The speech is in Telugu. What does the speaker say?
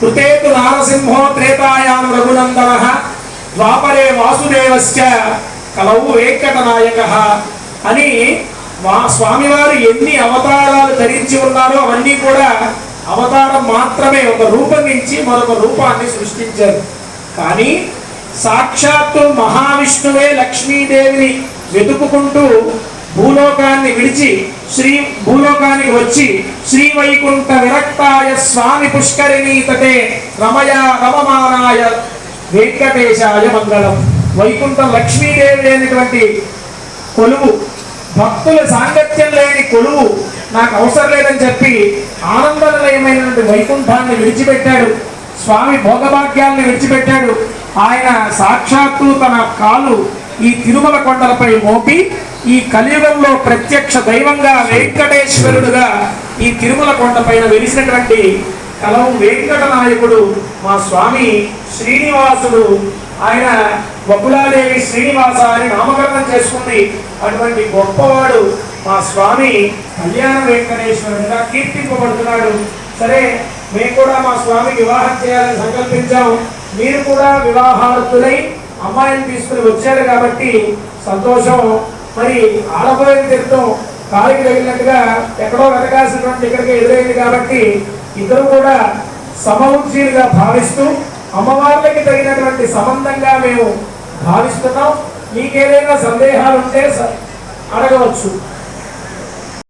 కృతేతు నారసింహో త్రేతాయాం రఘునందన ద్వాపరే వాసుదేవశ్చ కలవు వెంకటనాయక అని మా స్వామివారు ఎన్ని అవతారాలు ధరించి ఉన్నారో అవన్నీ కూడా అవతారం మాత్రమే ఒక రూపం నుంచి మరొక రూపాన్ని సృష్టించారు. కానీ సాక్షాత్తు మహావిష్ణువే లక్ష్మీదేవిని వెతుకుకుంటూ భూలోకాన్ని విడిచి శ్రీ భూలోకానికి వచ్చి శ్రీ వైకుంఠ విరక్తాయ స్వామి పుష్కరిణీ తటే రమయ రమమానాయ వెంకటేశాయ మంగళం. వైకుంఠ లక్ష్మీదేవి లేనటువంటి కొలువు భక్తుల సాంగత్యం లేని కొలువు నాకు అవసరం లేదని చెప్పి ఆనందనిలయమైనటువంటి వైకుంఠాన్ని విడిచిపెట్టాడు. స్వామి భోగభాగ్యాల్ని విడిచిపెట్టాడు. ఆయన సాక్షాత్తు తన కాలు ఈ తిరుమల కొండలపై మోపి ఈ కలియుగంలో ప్రత్యక్ష దైవంగా వెంకటేశ్వరుడుగా ఈ తిరుమల కొండపైన వెలిసినటువంటి కలవు వెంకట నాయకుడు మా స్వామి శ్రీనివాసుడు. ఆయన బొబ్బులాదేవి శ్రీనివాస అని నామకరణం చేసుకుంది. అటువంటి గొప్పవాడు మా స్వామి కళ్యాణ వెంకటేశ్వరుడుగా కీర్తింపబడుతున్నాడు. సరే మేము కూడా మా స్వామి వివాహం చేయాలని సంకల్పించాము మీరు కూడా వివాహార్థులై అమ్మాయిని తీసుకుని వచ్చారు కాబట్టి సంతోషం. మరి ఆడపోయిన తీర్థం కాలికి తగిలినట్టుగా ఎక్కడో వెతకాల్సినటువంటి ఇక్కడికి ఎదురైంది కాబట్టి ఇద్దరు కూడా సమవుజ్జీలుగా భావిస్తూ అమ్మవార్లకి తగినటువంటి సంబంధంగా మేము భావిస్తున్నాం. మీకేదైనా సందేహాలు ఉంటే స- అడగవచ్చు.